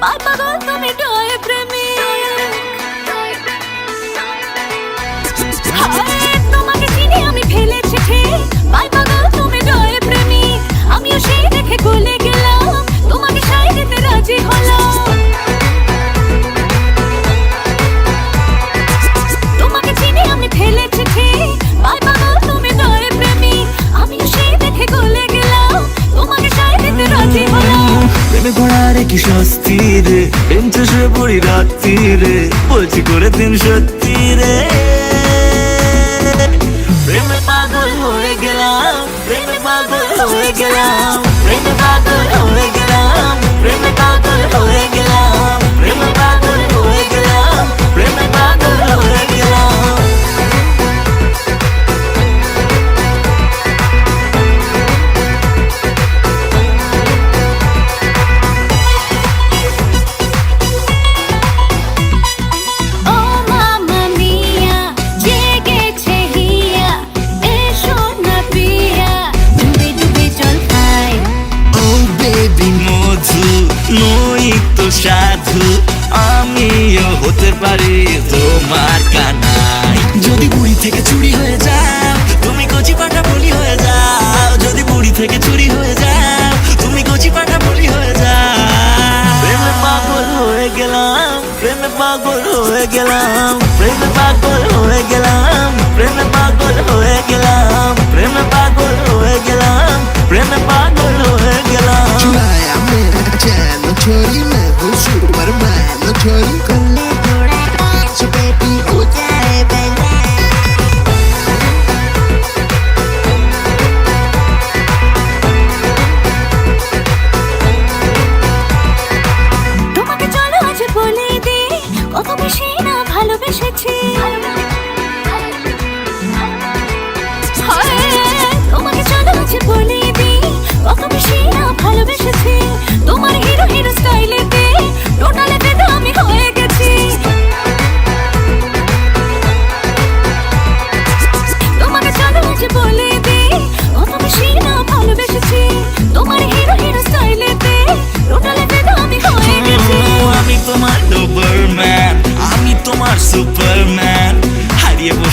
Vai parando, me dói pra mim কি স্বস্তি রে? এম চষে পড়ি রাত্রি রে। বলছি করে দিন সত্যি রে। সাধু আমিও হতে পারি তোমার কানাই। যদি বুড়ি থেকে চুরি হয়ে যাও তুমি কচি পাটা বলি হয়ে যাও। যদি বুড়ি থেকে চুরি হয়ে যাও তুমি কচি পাটা বলি হয়ে যাও। প্রেমে পাগল হয়ে গেলাম প্রেমে পাগল হয়ে গেলাম।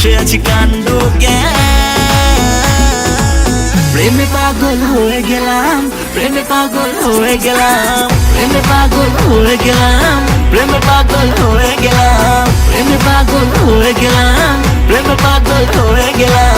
বসে আছি কাণ্ড প্রেমে পাগল হয়ে গেলাম, প্রেমে পাগল হয়ে গেলাম, প্রেমে পাগল হয়ে গেলাম, প্রেমে পাগল হয়ে গেলাম, প্রেমে পাগল হয়ে গেলাম, প্রেমে পাগল হয়ে গেলাম।